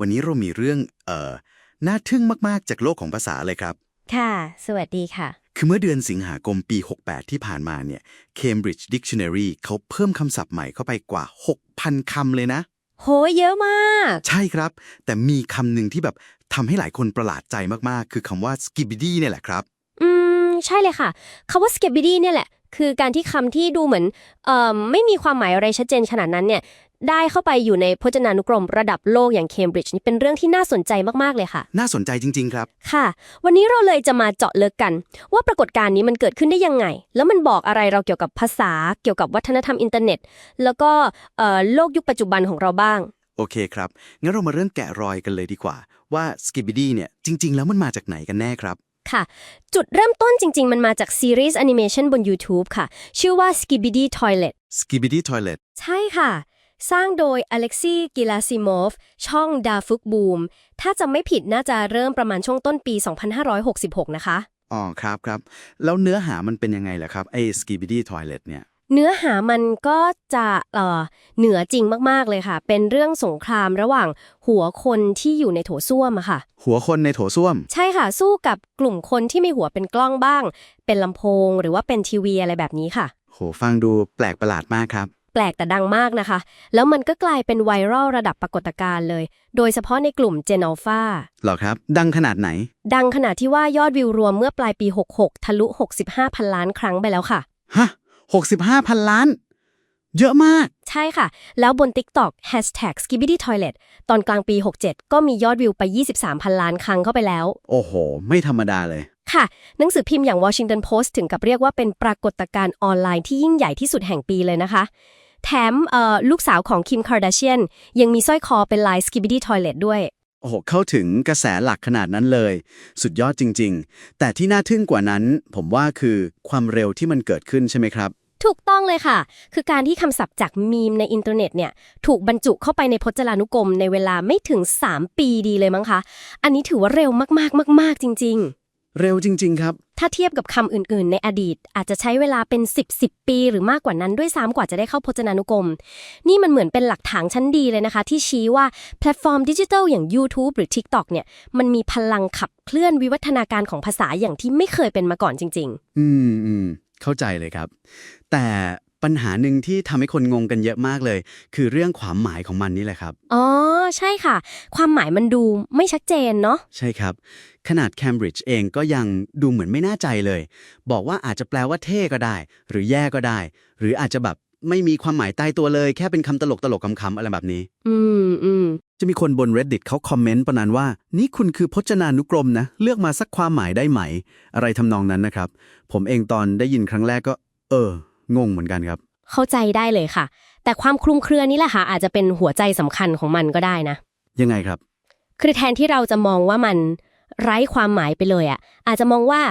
วันนี้เรามีเรื่องเอ่อน่าทึ่งมากๆ จากโลกของภาษาเลยครับ ค่ะ สวัสดีค่ะ คือเมื่อเดือนสิงหาคมปี 68 ที่ผ่านมาเนี่ย Cambridge Dictionary เขาเพิ่มคำศัพท์ใหม่เข้าไปกว่า 6,000 คำเลยนะ โห เยอะมาก ใช่ครับ แต่มีคำหนึ่งที่แบบทำให้หลายคนประหลาดใจมากๆ คือคำว่า skibidi เนี่ยแหละครับ อืม ใช่เลยค่ะคาว่า s c a b i d y เนี่ยแหละ คือการที่คำที่ดูเหมือนเอ่อไม่มีความหมายอะไรชัดเจนขนาดนั้นเนี่ย ได้เข้าไปอยู่ในพจนานุกรมระดับโลกอย่างเคมบริดจ์นี่เป็นเรื่องที่น่าสนใจมาก ๆ เลยค่ะ น่าสนใจจริง ๆ ครับ ค่ะ วันนี้เราเลยจะมาเจาะลึกกัน ว่าปรากฏการณ์นี้มันเกิดขึ้นได้ยังไง แล้วมันบอกอะไรเราเกี่ยวกับภาษา เกี่ยวกับวัฒนธรรมอินเทอร์เน็ต แล้วก็เอ่อโลกยุคปัจจุบันของเราบ้าง โอเคครับ งั้นเรามาเริ่มแกะรอยกันเลยดีกว่า ว่า skibidi เนี่ยจริง ๆ แล้วมันมาจากไหนกันแน่ครับค่ะ จุดเริ่มต้นจริง ๆ มันมาจากซีรีส์แอนิเมชันบน YouTube ค่ะ ชื่อว่า Skibidi Toilet skibidi toilet ใช่ค่ะ สร้างโดยอเล็กซี่กิลาซิมอฟ ช่องดาฟุกบูม ถ้าจำไม่ผิดน่าจะเริ่มประมาณช่วงต้นปี 2566 นะคะ อ๋อครับครับ แล้วเนื้อหามันเป็นยังไงล่ะครับไอ้ skibidi toilet เนี่ย เนื้อหามันก็จะเอ่อเหนือจริงมาก ๆ เลยค่ะ เป็นเรื่องสงครามระหว่างหัวคนที่อยู่ในโถส้วมอะค่ะ หัวคนในโถส้วม ใช่ค่ะ สู้กับกลุ่มคนที่มีหัวเป็นกล้องบ้าง เป็นลำโพงหรือว่าเป็นทีวีอะไรแบบนี้ค่ะ โหฟังดูแปลกประหลาดมากครับแปลกแต่ดังมากนะคะ แล้วมันก็กลายเป็นไวรัลระดับปรากฏการณ์เลย โดยเฉพาะในกลุ่ม Gen Alpha เหรอครับ ดังขนาดไหน ดังขนาดที่ว่ายอดวิวรวมเมื่อปลายปี 66 ทะลุ 65 พันล้านครั้งไปแล้วค่ะ ฮะ 65 พันล้าน เยอะมาก ใช่ค่ะ แล้วบน TikTok Hashtag Skibidi Toilet ตอนกลางปี 67 ก็มียอดวิวไป 23 พันล้านครั้งเข้าไปแล้ว โอ้โห ไม่ธรรมดาเลยค่ะ หนังสือพิมพ์อย่าง Washington Post ถึงกับเรียกว่าเป็นปรากฏการณ์ออนไลน์ที่ยิ่งใหญ่ที่สุดแห่งปีเลยนะคะ แถมเอ่อลูกสาวของคิมคาร์ดาเชียนยังมีสร้อยคอเป็นลาย Skibidi Toilet ด้วยโอ้โหเข้าถึงกระแสหลักขนาดนั้นเลย สุดยอดจริง ๆ แต่ที่น่าทึ่งกว่านั้น ผมว่าคือความเร็วที่มันเกิดขึ้นใช่ไหมครับ ถูกต้องเลยค่ะ คือการที่คำศัพท์จากมีมในอินเทอร์เน็ตเนี่ย ถูกบรรจุเข้าไปในพจนานุกรมในเวลาไม่ถึง 3 ปีดีเลยมั้งคะ อันนี้ถือว่าเร็วมากๆ มาก ๆ จริงเร็วจริง ๆ ครับๆ ถ้าเทียบกับคำอื่นๆ ในอดีต อาจจะใช้เวลาเป็น 10 10 ปีหรือมากกว่านั้นด้วยซ้ำกว่าจะได้เข้าพจนานุกรม นี่มันเหมือนเป็นหลักฐานชั้นดีเลยนะคะ ที่ชี้ว่าแพลตฟอร์มดิจิทัลอย่าง YouTube หรือ TikTok เนี่ยมันมีพลังขับเคลื่อนวิวัฒนาการของภาษาอย่างที่ไม่เคยเป็นมาก่อนจริง ๆ อืมอืมเข้าใจเลยครับ แต่ ปัญหาหนึ่งที่ทำให้คนงงกันเยอะมากเลย คือเรื่องความหมายของมันนี่แหละครับ อ๋อ ใช่ค่ะ ความหมายมันดูไม่ชัดเจนเนาะ ใช่ครับ ขนาด Cambridge เองก็ยังดูเหมือนไม่แน่ใจเลย บอกว่าอาจจะแปลว่าเท่ก็ได้ หรือแย่ก็ได้ หรืออาจจะแบบไม่มีความหมายใต้ตัวเลย แค่เป็นคำตลกตลกๆคำๆอะไรแบบนี้ อืมอืมจะมีคนบน reddit เขาคอมเมนต์ประมาณว่า นี่คุณคือพจนานุกรมนะ เลือกมาสักความหมายได้ไหม อะไรทำนองนั้นนะครับ ผมเองตอนได้ยินครั้งแรกก็ เออ งงเหมือนกันครับ เข้าใจได้เลยค่ะ แต่ความคลุมเครือนี่แหละค่ะอาจจะเป็นหัวใจสำคัญของมันก็ได้นะ ยังไงครับ คือแทนที่เราจะมองว่ามันไร้ความหมายไปเลยอะ่ะ อาจจะมองว่า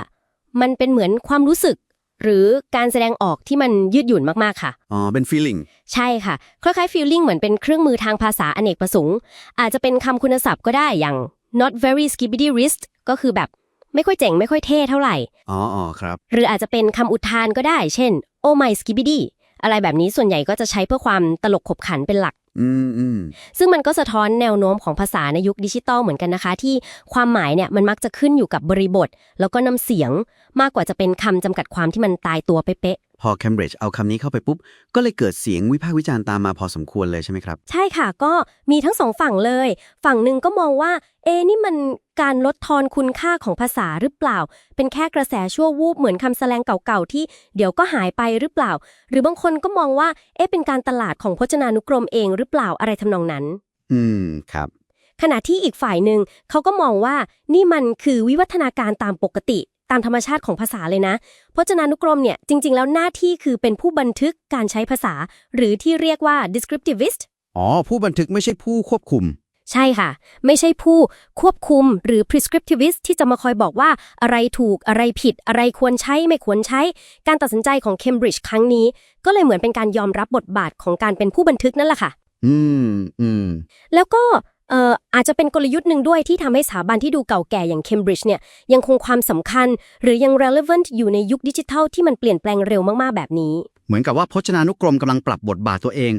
มันเป็นเหมือนความรู้สึก หรือการแสดงออกที่มันยืดหยุ่นมากๆค่ะ อ๋อ เป็น feeling ใช่ค่ะ คล้ายๆ feeling เหมือนเป็นเครื่องมือทางภาษาอเนกประสงค์ อาจจะเป็นคำคุณศัพท์ก็ได้อย่าง not very skibidi wrist ก็คือแบบ ไม่ค่อยเจ๋งไม่ค่อยเท่เท่าไหร่ อ๋ออ๋อครับ หรืออาจจะเป็นคำอุทานก็ได้ เช่น oh my skibidi อะไรแบบนี้ส่วนใหญ่ก็จะใช้เพื่อความตลกขบขันเป็นหลัก อืมอืมซึ่งมันก็สะท้อนแนวโน้มของภาษาในยุคดิจิตอลเหมือนกันนะคะ ที่ความหมายเนี่ยมันมักจะขึ้นอยู่กับบริบท แล้วก็น้ำเสียงมากกว่าจะเป็นคำจำกัดความที่มันตายตัวเป๊ะ พอ Cambridge เอาคำนี้เข้าไปปุ๊บ ก็เลยเกิดเสียงวิพากษ์วิจารณ์ตามมาพอสมควรเลยใช่ไหมครับๆใช่ค่ะก็มีทั้งสองฝั่งเลย ฝั่งหนึ่งก็มองว่า เอะนี่มันการลดทอนคุณค่าของภาษาหรือเปล่า เป็นแค่กระแสชั่ววูบเหมือนคำแสลงเก่าๆ ที่เดี๋ยวก็หายไปหรือเปล่า หรือบางคนก็มองว่า เอ๊ะเป็นการตลาดของพจนานุกรมเองหรือเปล่าอะไรทำนองนั้น อืมครับขณะที่อีกฝ่ายหนึ่งเขาก็มองว่านี่มันคือวิวัฒนาการตามปกติ ตามธรรมชาติของภาษาเลยนะพจนานุกรมเนี่ยจริง ๆ แล้วหน้าที่คือเป็นผู้บันทึกการใช้ภาษา หรือที่เรียกว่า descriptivist อ๋อ ผู้บันทึกไม่ใช่ผู้ควบคุม ใช่ค่ะ ไม่ใช่ผู้ควบคุมหรือ prescriptivist ที่จะมาคอยบอกว่าอะไรถูกอะไรผิด อะไรควรใช้ไม่ควรใช้ การตัดสินใจของ Cambridge ครั้งนี้ ก็เลยเหมือนเป็นการยอมรับบทบาทของการเป็นผู้บันทึกนั่นแหละค่ะ อืมอืมแล้วก็ เอ่ออาจจะเป็นกลยุทธ์หนึ่งด้วยที่ทำให้สถาบันที่ดูเก่าแก่อย่าง Cambridge เนี่ยยังคงความสำคัญ หรือยัง relevant อยู่ในยุคดิจิทัลที่มันเปลี่ยนแปลงเร็วมาก ๆ แบบนี้ เหมือนกับว่าพจนานุกรมกำลังปรับบทบาทตัวเอง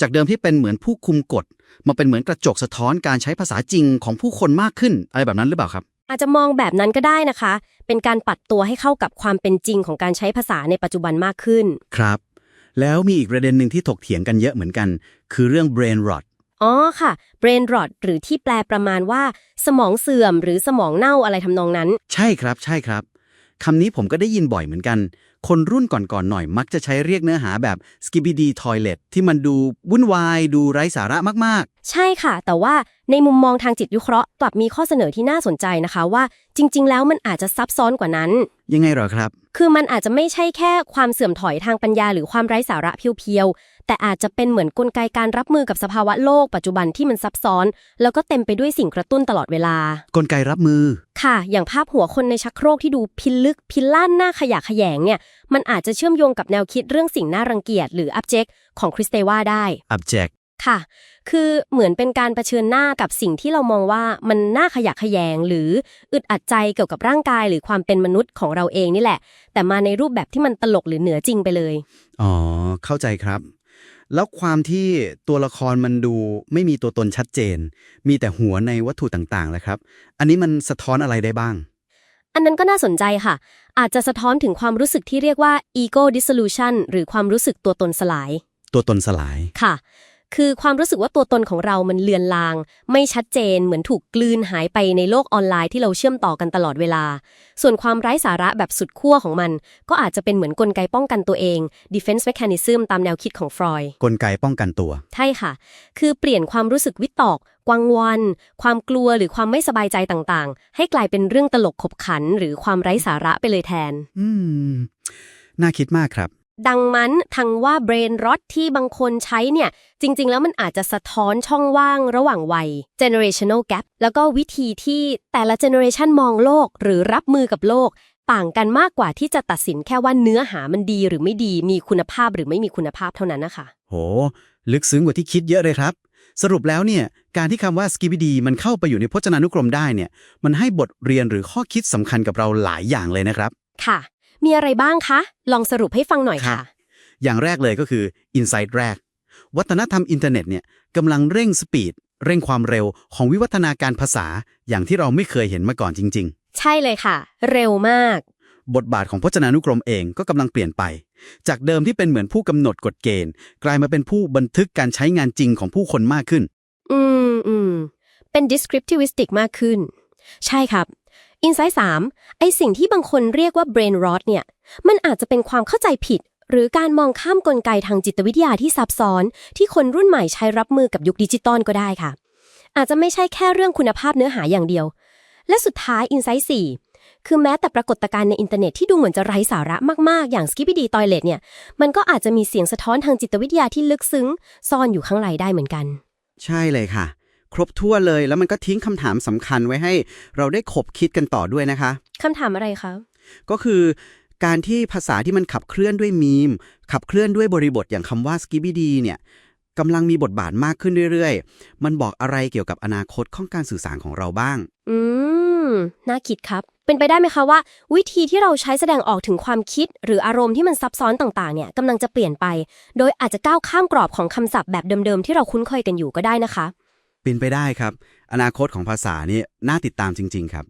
จากเดิมที่เป็นเหมือนผู้คุมกฎ มาเป็นเหมือนกระจกสะท้อนการใช้ภาษาจริงของผู้คนมากขึ้น อะไรแบบนั้นหรือเปล่าครับ อาจจะมองแบบนั้นก็ได้นะคะ เป็นการปัดตัวให้เข้ากับความเป็นจริงของการใช้ภาษาในปัจจุบันมากขึ้น ครับ แล้วมีอีกประเด็นหนึ่งที่ถกเถียงกันเยอะเหมือนกัน คือเรื่อง brain rot อ๋อค่ะ brain rot หรือที่แปลประมาณว่า สมองเสื่อมหรือสมองเน่าอะไรทำนองนั้น ใช่ครับ ใช่ครับ คำนี้ผมก็ได้ยินบ่อยเหมือนกัน คนรุ่นก่อนๆหน่อยมักจะใช้เรียกเนื้อหาแบบ skibidi toilet ที่มันดูวุ่นวาย ดูไร้สาระมากใช่ค่ะ แต่ว่าในมุมมองทางจิตวิเคราะห์กลับมีข้อเสนอที่น่าสนใจนะคะว่า จริง ๆ แล้วมันอาจจะซับซ้อนกว่านั้นๆยังไงเหรอครับ คือมันอาจจะไม่ใช่แค่ความเสื่อมถอยทางปัญญาหรือความไร้สาระเพียวๆแต่อาจจะเป็นเหมือนกลไกการรับมือกับสภาวะโลกปัจจุบันที่มันซับซ้อน แล้วก็เต็มไปด้วยสิ่งกระตุ้นตลอดเวลา กลไกรับมือ ค่ะ อย่างภาพหัวคนในชักโครกที่ดูพิลึกพิลั่นหน้าขยะแขยงเนี่ย มันอาจจะเชื่อมโยงกับแนวคิดเรื่องสิ่งน่ารังเกียจหรือ object ของคริสเตว่าได้ object ค่ะ คือเหมือนเป็นการรเผชิญหน้ากับสิ่งที่เรามองว่ามันน่าขยะแขยง หรืออึดอัดใจเกี่ยวกับร่างกายหรือความเป็นมนุษย์ของเราเองนี่แหละ แต่มาในรูปแบบที่มันตลกหรือเหนือจริงไปเลย อ๋อ เข้าใจครับ แล้วความที่ตัวละครมันดูไม่มีตัวตนชัดเจน มีแต่หัวในวัตถุต่างๆแหละครับ อันนี้มันสะท้อนอะไรได้บ้าง อันนั้นก็น่าสนใจค่ะ อาจจะสะท้อนถึงความรู้สึกที่เรียกว่า ego dissolution หรือความรู้สึกตัวตนสลาย ตัวตนสลาย ค่ะ คือความรู้สึกว่าตัวตนของเรามันเลือนลาง ไม่ชัดเจนเหมือนถูกกลืนหายไปในโลกออนไลน์ที่เราเชื่อมต่อกันตลอดเวลา ส่วนความไร้สาระแบบสุดขั้วของมัน ก็อาจจะเป็นเหมือนกลไกป้องกันตัวเอง defense mechanism ตามแนวคิดของฟรอยด์กลไกป้องกันตัว ใช่ค่ะ คือเปลี่ยนความรู้สึกวิตกกวังวอนความกลัวหรือความไม่สบายใจต่างๆ ให้กลายเป็นเรื่องตลกขบขัน หรือความไร้สาระไปเลยแทน อืม น่าคิดมากครับ ดังนั้นทางว่า brain rot ที่บางคนใช้เนี่ย จริง ๆ แล้วมันอาจจะสะท้อนช่องว่างระหว่างวัย generational gap แล้วก็วิธีที่แต่ละ generation มองโลกหรือรับมือกับโลก ต่างกันมากกว่าที่จะตัดสินแค่ว่าเนื้อหามันดีหรือไม่ดีมีคุณภาพหรือไม่มีคุณภาพเท่านั้นนะคะโห ลึกซึ้งกว่าที่คิดเยอะเลยครับ สรุปแล้วเนี่ยการที่คำว่า skibidi มันเข้าไปอยู่ในพจนานุกรมได้เนี่ย มันให้บทเรียนหรือข้อคิดสำคัญกับเราหลายอย่างเลยนะครับ ค่ะ มีอะไรบ้างคะ ลองสรุปให้ฟังหน่อยค่ะ อย่างแรกเลยก็คือ insight แรก วัฒนธรรมอินเทอร์เน็ตเนี่ยกำลังเร่งสปีด เร่งความเร็วของวิวัฒนาการภาษา อย่างที่เราไม่เคยเห็นมาก่อนจริง ใช่เลยค่ะ เร็วมาก ๆ บทบาทของพจนานุกรมเองก็กำลังเปลี่ยนไป จากเดิมที่เป็นเหมือนผู้กำหนดกฎเกณฑ์ กลายมาเป็นผู้บันทึกการใช้งานจริงของผู้คนมากขึ้น อืมอืมเป็น descriptivistic มากขึ้น ใช่ครับ Insight 3ไอสิ่งที่บางคนเรียกว่า brain rot เนี่ย มันอาจจะเป็นความเข้าใจผิด หรือการมองข้ามกลไกทางจิตวิทยาที่ซับซ้อน ที่คนรุ่นใหม่ใช้รับมือกับยุคดิจิตอลก็ได้ค่ะ อาจจะไม่ใช่แค่เรื่องคุณภาพเนื้อหาอย่างเดียว และสุดท้าย Insight 4คือแม้แต่ปรากฏการณ์ในอินเทอร์เน็ตที่ดูเหมือนจะไร้สาระมากๆ อย่าง Skibidi Toilet เนี่ย มันก็อาจจะมีเสียงสะท้อนทางจิตวิทยาที่ลึกซึ้ง ซ่อนอยู่ข้างในได้เหมือนกัน ใช่เลยค่ะ ครบถ้วนเลย แล้วมันก็ทิ้งคำถามสำคัญไว้ให้ เราได้ขบคิดกันต่อด้วยนะคะ คำถามอะไรคะ ก็คือการที่ภาษาที่มันขับเคลื่อนด้วยมีม ขับเคลื่อนด้วยบริบทอย่างคำว่า skibidi เนี่ยกำลังมีบทบาทมากขึ้นเรื่อยๆ มันบอกอะไรเกี่ยวกับอนาคตของการสื่อสารของเราบ้าง อืม น่าคิดครับ เป็นไปได้ไหมคะว่า วิธีที่เราใช้แสดงออกถึงความคิด หรืออารมณ์ที่มันซับซ้อนต่างๆ เนี่ยกำลังจะเปลี่ยนไป โดยอาจจะก้าวข้ามกรอบของคำศัพท์แบบเดิมๆ ที่เราคุ้นเคยกันอยู่ก็ได้นะคะ เป็นไปได้ครับ อนาคตของภาษานี่น่าติดตามจริง ๆ ครับ